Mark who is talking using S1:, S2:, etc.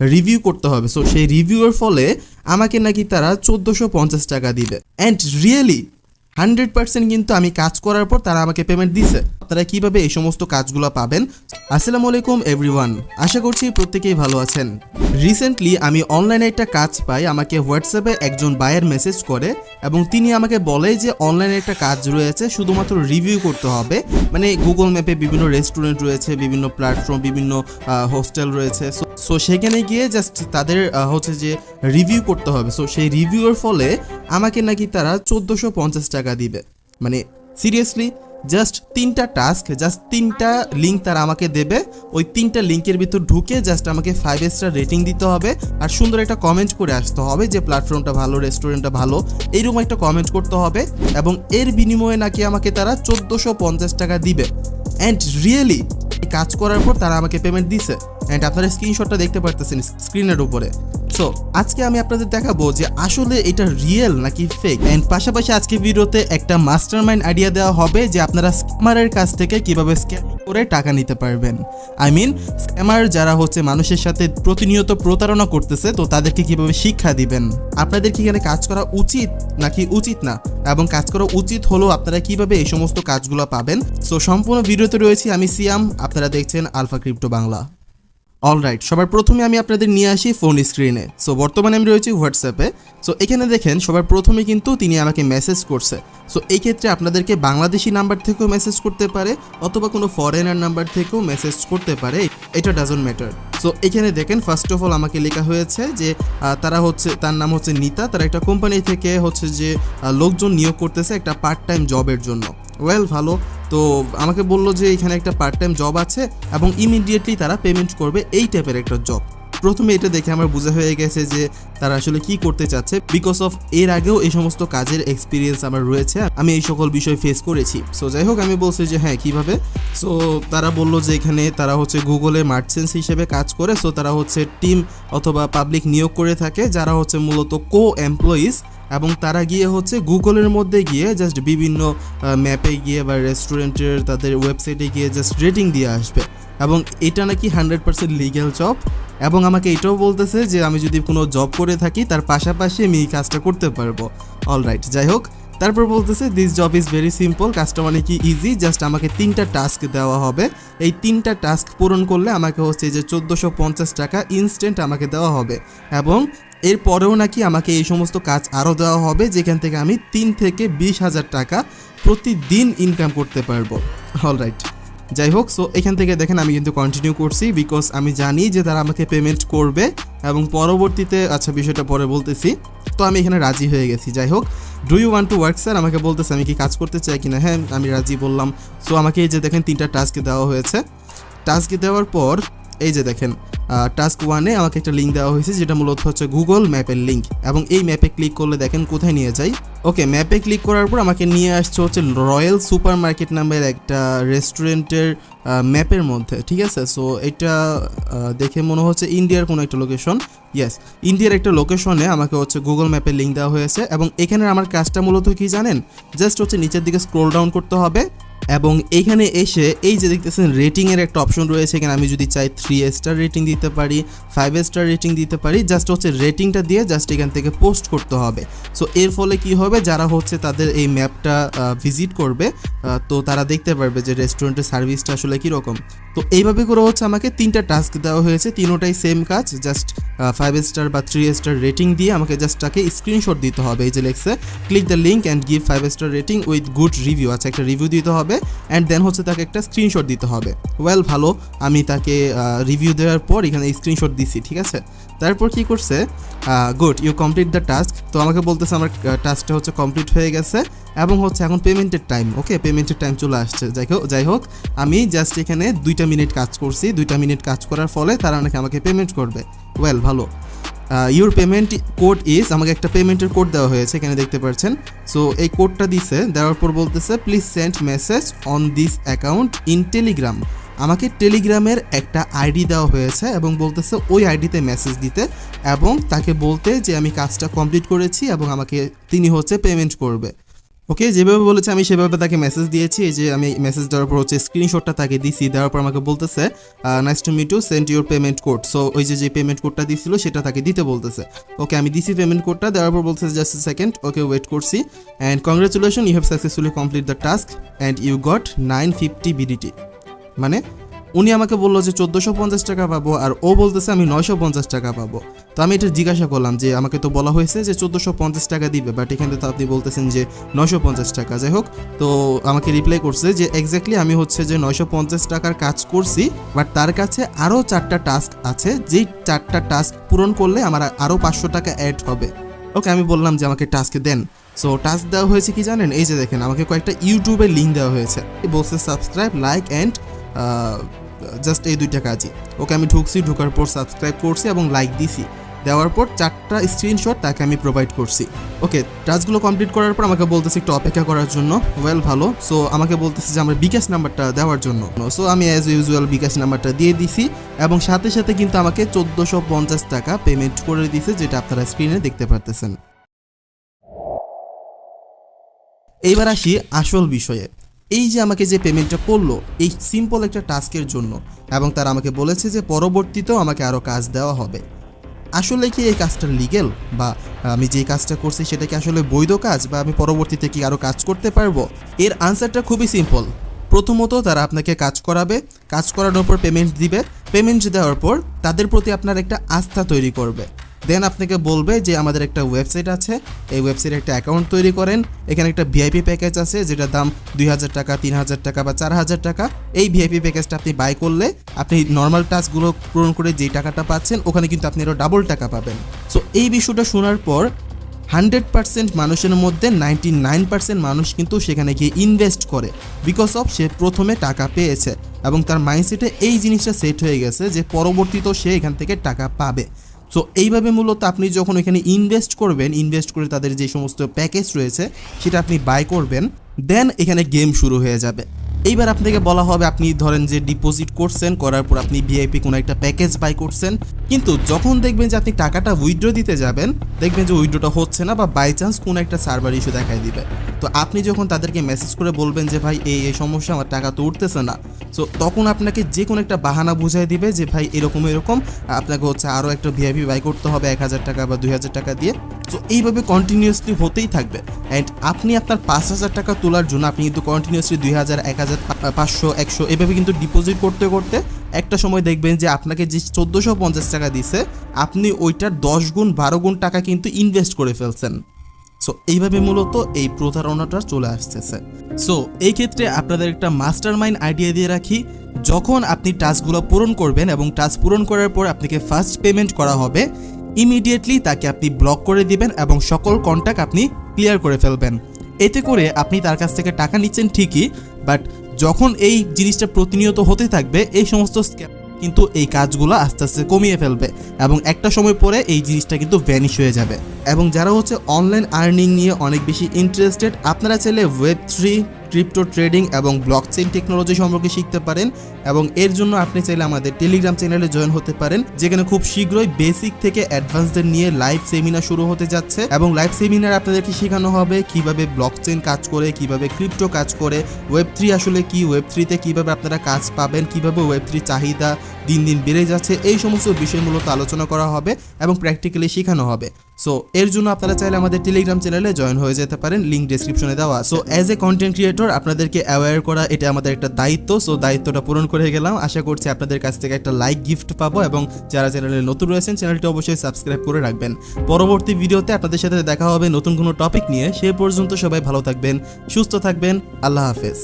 S1: Review করতে হবে। So সেই রিভিউয়ের ফলে আমাকে নাকি তারা চোদ্দোশো পঞ্চাশ টাকা দিবে। অ্যান্ড রিয়েলি হান্ড্রেড পার্সেন্ট কিন্তু আমি কাজ করার পর তারা আমাকে পেমেন্ট দিছে। আপনারা কীভাবে এই সমস্ত কাজগুলো পাবেন? আসসালামু আলাইকুম এভরিওয়ান আশা করছি প্রত্যেকেই ভালো আছেন। রিসেন্টলি আমি অনলাইনে একটা কাজ পাই, আমাকে হোয়াটসঅ্যাপে একজন বায়ের মেসেজ করে এবং তিনি আমাকে বলে যে অনলাইনে একটা কাজ রয়েছে, শুধুমাত্র রিভিউ করতে হবে। মানে গুগল ম্যাপে বিভিন্ন রেস্টুরেন্ট রয়েছে, বিভিন্ন প্ল্যাটফর্ম বিভিন্ন হোস্টেল রয়েছে। সো সেখানে গিয়ে জাস্ট তাদের হচ্ছে যে রিভিউ করতে হবে। সো সেই রিভিউয়ের ফলে আমাকে নাকি তারা চোদ্দোশো পঞ্চাশ টাকা দিবে। মানে সিরিয়াসলি জাস্ট তিনটা টাস্ক জাস্ট তিনটা লিঙ্ক তারা আমাকে দেবে। ওই তিনটা লিঙ্কের ভিতর ঢুকে জাস্ট আমাকে ফাইভ স্টার রেটিং দিতে হবে। আর সুন্দর একটা কমেন্ট করে আসতে হবে যে প্ল্যাটফর্মটা ভালো রেস্টুরেন্টটা ভালো এইরকম একটা কমেন্ট করতে হবে। এবং এর বিনিময়ে নাকি আমাকে তারা চোদ্দোশো পঞ্চাশ টাকা দিবে। অ্যান্ড রিয়েলি কাজ করার পর তারা আমাকে পেমেন্ট দিছে। অ্যান্ড আপনারা স্ক্রিনশটটা দেখতে পারতেছেন স্ক্রিনের উপরে। সো আজকে আমি আপনাদের দেখাবো যে আসলে এটা রিয়েল নাকি ফেক এন্ড পাশাপাশি আজকে ভিডিওতে একটা মাস্টার মাইন্ড আইডিয়া দেওয়া হবে যে আপনারা স্ক্যামারের কাছ থেকে কীভাবে স্ক্যাম করে টাকা নিতে পারবেন। আই মিন স্ক্যামার যারা হচ্ছে মানুষের সাথে প্রতিনিয়ত প্রতারণা করতেছে, তো তাদেরকে কীভাবে শিক্ষা দিবেন? আপনাদের কি এখানে কাজ করা উচিত নাকি উচিত না? এবং কাজ করা উচিত হলেও আপনারা কীভাবে এই সমস্ত কাজগুলো পাবেন? সো সম্পূর্ণ ভিডিওতে রয়েছি আমি সিয়াম, আপনারা দেখছেন আলফা ক্রিপ্টো বাংলা। অলরাইট সবার প্রথমে আমি আপনাদের নিয়ে আসি ফোন স্ক্রিনে সো বর্তমানে আমি রয়েছি হোয়াটসঅ্যাপে সো এখানে দেখেন, সবার প্রথমে কিন্তু তিনি আমাকে মেসেজ করছে। সো এই ক্ষেত্রে আপনাদেরকে বাংলাদেশি নাম্বার থেকেও মেসেজ করতে পারে, অথবা কোনো ফরেনার নাম্বার থেকেও মেসেজ করতে পারে, এটা ডাজন্ট ম্যাটার সো এখানে দেখেন ফার্স্ট অফ অল আমাকে লেখা হয়েছে যে তারা হচ্ছে, তার নাম হচ্ছে নিতা, তারা একটা কোম্পানি থেকে হচ্ছে যে লোকজন নিয়োগ করতেছে একটা পার্ট টাইম জবের জন্য। ওয়েল ভালো। তো আমাকে বলল যে এখানে একটা পার্ট টাইম জব আছে এবং ইমিডিয়েটলি তারা পেমেন্ট করবে এই টাইপের একটা জব প্রথমে এটা দেখে আমার বোঝা হয়ে গেছে যে তারা আসলে কি করতে চাচ্ছে। বিকজ অফ এর আগেও এই সমস্ত কাজের এক্সপিরিয়েন্স আমার রয়েছে, আমি এই সকল বিষয় ফেস করেছি। সো যাই হোক, আমি বলছি যে হ্যাঁ কীভাবে? সো তারা বলল যে এখানে তারা হচ্ছে গুগলে মার্চেন্স হিসেবে কাজ করে। সো তারা হচ্ছে টিম অথবা পাবলিক নিয়োগ করে থাকে, যারা হচ্ছে মূলত কো এমপ্লয়িজ এবং তারা গিয়ে হচ্ছে গুগলের মধ্যে গিয়ে জাস্ট বিভিন্ন ম্যাপে গিয়ে বা রেস্টুরেন্টের তাদের ওয়েবসাইটে গিয়ে জাস্ট রেটিং দিয়ে আসবে। এবং এটা নাকি হান্ড্রেড পার্সেন্ট লিগ্যাল জব এবং আমাকে এটাও বলতেছে যে আমি যদি কোনো জব করে থাকি, তার পাশাপাশি আমি এই কাজটা করতে পারব। অলরাইট যাই হোক, তারপর বলতেছে this job is very simple কাজটা মানে কি ইজি জাস্ট আমাকে তিনটা টাস্ক দেওয়া হবে। এই তিনটা টাস্ক পূরণ করলে আমাকে হচ্ছে যে চোদ্দোশো পঞ্চাশ টাকা ইনস্ট্যান্ট আমাকে দেওয়া হবে। এবং এরপরেও নাকি আমাকে এই সমস্ত কাজ আরও দেওয়া হবে, যেখান থেকে আমি তিন থেকে বিশ হাজার টাকা প্রতিদিন ইনকাম করতে পারব। অলরাইট যাই হোক সো এখান থেকে দেখেন আমি কিন্তু কন্টিনিউ করছি বিকজ আমি জানি যে তারা আমাকে পেমেন্ট করবে, এবং পরবর্তীতে আচ্ছা বিষয়টা পরে বলতেছি। তো আমি এখানে রাজি হয়ে গেছি। যাই হোক do you want to work sir আমাকে বলতেছে, আমি কি কাজ করতে চাই কিনা? হ্যাঁ আমি রাজি বললাম। সো আমাকে এই যে দেখেন, তিনটা টাস্ক দেওয়া হয়েছে। টাস্ক দেওয়ার পর, এই যে দেখেন টাস্ক ওয়ানে আমাকে একটা লিঙ্ক দেওয়া হয়েছে, যেটা মূলত হচ্ছে গুগল ম্যাপের লিঙ্ক এবং এই ম্যাপে ক্লিক করলে দেখেন কোথায় নিয়ে যাই। ওকে ম্যাপে ক্লিক করার পর আমাকে নিয়ে আসছে হচ্ছে রয়্যাল সুপার মার্কেট নামের একটা রেস্টুরেন্টের ম্যাপের মধ্যে, ঠিক আছে? সো এটা দেখে মনে হচ্ছে ইন্ডিয়ার কোনো একটা লোকেশন ইয়েস ইন্ডিয়ার একটা লোকেশনে আমাকে হচ্ছে গুগল ম্যাপের লিঙ্ক দেওয়া হয়েছে। এবং এখানে আমার কাজটা মূলত কি জানেন? জাস্ট হচ্ছে নিচের দিকে স্ক্রোল ডাউন করতে হবে। এবং এইখানে এসে এই যে দেখতেছেন রেটিংয়ের একটা অপশন রয়েছে, এখানে আমি যদি চাই থ্রি স্টার রেটিং দিতে পারি ফাইভ স্টার রেটিং দিতে পারি জাস্ট হচ্ছে রেটিংটা দিয়ে জাস্ট এখান থেকে পোস্ট করতে হবে। সো এর ফলে কি হবে? যারা হচ্ছে তাদের এই ম্যাপটা ভিজিট করবে তো তারা দেখতে পারবে যে রেস্টুরেন্টের সার্ভিসটা আসলে কীরকম। তো এইভাবে করে হচ্ছে আমাকে তিনটা টাস্ক দেওয়া হয়েছে, তিনোটাই সেম কাজ জাস্ট ফাইভ স্টার বা থ্রি স্টার রেটিং দিয়ে আমাকে জাস্ট তাকে স্ক্রিনশট দিতে হবে। এই যে লেখছে click the link and give five star rating with good review আচ্ছা একটা রিভিউ দিতে হবে। অ্যান্ড দেন হচ্ছে তাকে একটা স্ক্রিনশট দিতে হবে। ওয়েল ভালো, আমি তাকে রিভিউ দেওয়ার পর এখানে স্ক্রিনশট দিছি, ঠিক আছে? তারপর কি করছে? Good you complete the task তো আমাকে বলতেছে আমার টাস্কটা হচ্ছে কমপ্লিট হয়ে গেছে এবং হচ্ছে এখন পেমেন্টের টাইম ওকে পেমেন্টের টাইম চলে আসছে। যাই হোক যাই হোক, আমি জাস্ট এখানে দুইটা মিনিট কাজ করছি। দুইটা মিনিট কাজ করার ফলে তারা নাকি আমাকে পেমেন্ট করবে। ওয়েল ভালো। ইউর পেমেন্ট কোড ইজ আমাকে একটা পেমেন্টের কোড দেওয়া হয়েছে, এখানে দেখতে পাচ্ছেন। সো এই কোডটা দিছে, দেওয়ার পর বলতেছে please send message on this account in Telegram আমাকে টেলিগ্রামের একটা আইডি দেওয়া হয়েছে এবং বলতেছে, ওই আইডিতে মেসেজ দিতে। এবং তাকে বলতে যে, আমি কাজটা কমপ্লিট করেছি এবং আমাকে তিনি হচ্ছে পেমেন্ট করবে। ওকে, যেভাবে বলেছে, আমি সেভাবে তাকে মেসেজ দিয়েছি। এই যে আমি মেসেজ দেওয়ার পর হচ্ছে স্ক্রিনশটটা তাকে দিছি, দেওয়ার পর আমাকে বলতেছে nice to meet to send your payment code so ওই যে যে পেমেন্ট কোডটা দিছিল, সেটা তাকে দিতে বলতেছে। ওকে, আমি দিছি পেমেন্ট কোডটা দেওয়ার পর বলতেছে জাস্ট সেকেন্ড ওকে ওয়েট করছি। And congratulation you have successfully complete the task and you got nine fifty BDT মানে উনি আমাকে বলল যে চোদ্দোশো পঞ্চাশ টাকা পাবো আর ও বলতেছে আমি নয়শো পঞ্চাশ টাকা পাবো। তো আমি এটা জিজ্ঞাসা করলাম যে আমাকে তো বলা হয়েছে যে চোদ্দোশো পঞ্চাশ টাকা দিবে বাট এখানে তো আপনি বলতেছেন যে নয়শো পঞ্চাশ টাকা। যাই হোক, তো আমাকে রিপ্লাই করছে যে এক্স্যাক্টলি আমি হচ্ছে যে নয়শো পঞ্চাশ টাকার কাজ করছি বাট তার কাছে আরও চারটা টাস্ক আছে, যেই চারটা টাস্ক পূরণ করলে আমার আরও পাঁচশো টাকা অ্যাড হবে। ওকে আমি বললাম যে আমাকে টাস্ক দেন। সো টাস্ক দেওয়া হয়েছে কি জানেন? এই যে দেখেন, আমাকে কয়েকটা ইউটিউবের লিঙ্ক দেওয়া হয়েছে। বলছে সাবস্ক্রাইব লাইক অ্যান্ড জাস্ট এই দুইটা কাজই। ওকে আমি ঢুকছি, ঢোকার পর সাবস্ক্রাইব করছি এবং লাইক দিছি। দেওয়ার পর চারটা স্ক্রিনশট তাকে আমি প্রোভাইড করছি। ওকে টাস্কগুলো কমপ্লিট করার পর আমাকে বলতেছে একটু অপেক্ষা করার জন্য। ওয়েল ভালো। সো আমাকে বলতেছে যে আমার বিকাশ নাম্বারটা দেওয়ার জন্য। সো আমি অ্যাজ ইউজুয়াল বিকাশ নাম্বারটা দিয়ে দিছি এবং সাথে সাথে কিন্তু আমাকে চোদ্দোশো পঞ্চাশ টাকা পেমেন্ট করে দিছে, যেটা আপনারা স্ক্রিনে দেখতে পারতেছেন। এইবার আসি আসল বিষয়ে। এই যে আমাকে যে পেমেন্টটা করল, এই সিম্পল একটা টাস্কের জন্য, এবং তারা আমাকে বলেছে যে পরবর্তীতেও আমাকে আরও কাজ দেওয়া হবে। আসলে কি এই কাজটা লিগেল বা আমি যে কাজটা করছি সেটা কি আসলে বৈধ কাজ? বা আমি পরবর্তীতে কি আরও কাজ করতে পারব? এর আনসারটা খুবই সিম্পল প্রথমত তারা আপনাকে কাজ করাবে, কাজ করানোর পর পেমেন্ট দিবে। পেমেন্ট দেওয়ার পর তাদের প্রতি আপনার একটা আস্থা তৈরি করবে। দেন আপনাকে বলবে যে আমাদের একটা ওয়েবসাইট আছে। এই ওয়েবসাইটে একটা অ্যাকাউন্ট তৈরি করেন। এখানে একটা ভিআইপি প্যাকেজ আছে, যেটার দাম দুই হাজার টাকা, তিন হাজার টাকা বা চার হাজার টাকা। এই ভিআইপি প্যাকেজটা আপনি বাই করলে আপনি নর্মাল টাস্কগুলো পূরণ করে যেই টাকাটা পাচ্ছেন, ওখানে কিন্তু আপনি আরও ডাবল টাকা পাবেন। সো এই বিষয়টা শোনার পর হান্ড্রেড পার্সেন্ট মানুষের মধ্যে নাইনটি নাইন পার্সেন্ট মানুষ কিন্তু সেখানে গিয়ে ইনভেস্ট করে। বিকজ অফ সে প্রথমে টাকা পেয়েছে। এবং তার মাইন্ডসেটে এই জিনিসটা সেট হয়ে গেছে যে পরবর্তীতেও সে এখান থেকে টাকা পাবে। সো এইভাবে মূলত আপনি যখন এখানে ইনভেস্ট করবেন ইনভেস্ট করে তাদের যে সমস্ত প্যাকেজ রয়েছে, সেটা আপনি বাই করবেন দেন এখানে গেম শুরু হয়ে যাবে। এইবার আপনাকে বলা হবে, আপনি ধরেন যে ডিপোজিট করছেন, করার পর আপনি ভিআইপি কোনো একটা প্যাকেজ বাই করছেন, কিন্তু যখন দেখবেন যে আপনি টাকাটা উইথড্র দিতে যাবেন, দেখবেন যে উইথড্রটা হচ্ছে না বা বাই চান্স কোনো একটা সার্ভার ইস্যু দেখাই দিবে। তো আপনি যখন তাদেরকে মেসেজ করে বলবেন যে, ভাই, এই এই সমস্যা, আমার টাকা তো উঠতেছে না। সো তখন আপনাকে যে কোনো একটা বাহানা বুঝাই দিবে যে, ভাই, এরকম এরকম, আপনাকে হচ্ছে আরও একটা ভিআইপি বাই করতে হবে, এক হাজার টাকা বা দুই হাজার টাকা দিয়ে। সো এইভাবে কন্টিনিউয়াসলি হতেই থাকবে। অ্যান্ড আপনি আপনার পাঁচ হাজার টাকা তোলার জন্য আপনি কিন্তু কন্টিনিউয়াসলি দুই হাজার, এক হাজার পাঁচশো, একশো এভাবে কিন্তু ডিপোজিট করতে করতে একটা সময় দেখবেন যে আপনাকে যে চোদ্দোশো পঞ্চাশ টাকা দিছে, আপনি ওইটার দশ গুণ, বারো গুণ টাকা কিন্তু ইনভেস্ট করে ফেলছেন। সো এইভাবে মূলত এই প্রতারণাটা চলে আসতেছে। সো এই ক্ষেত্রে আপনাদের একটা মাস্টার মাইন্ড আইডিয়া দিয়ে রাখি, যখন আপনি টাস্কগুলো পূরণ করবেন এবং টাস্ক পূরণ করার পর আপনাকে ফার্স্ট পেমেন্ট করা হবে ইমিডিয়েটলি তাকে আপনি ব্লক করে দিবেন এবং সকল কন্ট্যাক্ট আপনি ক্লিয়ার করে ফেলবেন। এতে করে আপনি তার কাছ থেকে টাকা নিচ্ছেন ঠিকই বাট যখন এই জিনিসটা প্রতিনিয়ত হতে থাকবে, এই সমস্ত স্ক্যাম কিন্তু এই কাজগুলো আস্তে আস্তে কমিয়ে ফেলবে এবং একটা সময় পরে এই জিনিসটা কিন্তু ভ্যানিশ হয়ে যাবে। এবং যারা হচ্ছে অনলাইন আর্নিং নিয়ে অনেক বেশি ইন্টারেস্টেড আপনারা চাইলে ওয়েব থ্রি ক্রিপ্টো ট্রেডিং এবং ব্লকচেইন টেকনোলজি সম্পর্কে শিখতে পারেন এবং এর জন্য আপনি চাইলে আমাদের টেলিগ্রাম চ্যানেলে জয়েন হতে পারেন, যেখানে খুব শীঘ্রই বেসিক থেকে অ্যাডভান্সদের নিয়ে লাইভ সেমিনার শুরু হতে যাচ্ছে এবং লাইভ সেমিনার আপনাদেরকে শেখানো হবে কীভাবে ব্লকচেইন কাজ করে, কীভাবে ক্রিপ্টো কাজ করে, ওয়েব থ্রি আসলে কি, ওয়েব থ্রিতে কীভাবে আপনারা কাজ পাবেন, কীভাবে ওয়েব থ্রি চাহিদা দিন দিন বেড়ে যাচ্ছে, এই সমস্ত বিষয় মূলত আলোচনা করা হবে এবং প্র্যাকটিক্যালি শেখানো হবে। সো এর জন্য আপনারা চাইলে আমাদের টেলিগ্রাম চ্যানেলে জয়েন হয়ে যেতে পারেন লিঙ্ক ডিসক্রিপশনে দেওয়া so as a content creator আপনাদেরকে অ্যাওয়্যার করা, এটা আমাদের একটা দায়িত্ব। সো দায়িত্বটা পূরণ করে গেলাম। আশা করছি আপনাদের কাছ থেকে একটা লাইক গিফট পাবো এবং যারা চ্যানেলে নতুন রয়েছেন চ্যানেলটি অবশ্যই সাবস্ক্রাইব করে রাখবেন। পরবর্তী ভিডিওতে আপনাদের সাথে দেখা হবে নতুন কোনো টপিক নিয়ে। সে পর্যন্ত সবাই ভালো থাকবেন, সুস্থ থাকবেন। আল্লাহ হাফেজ।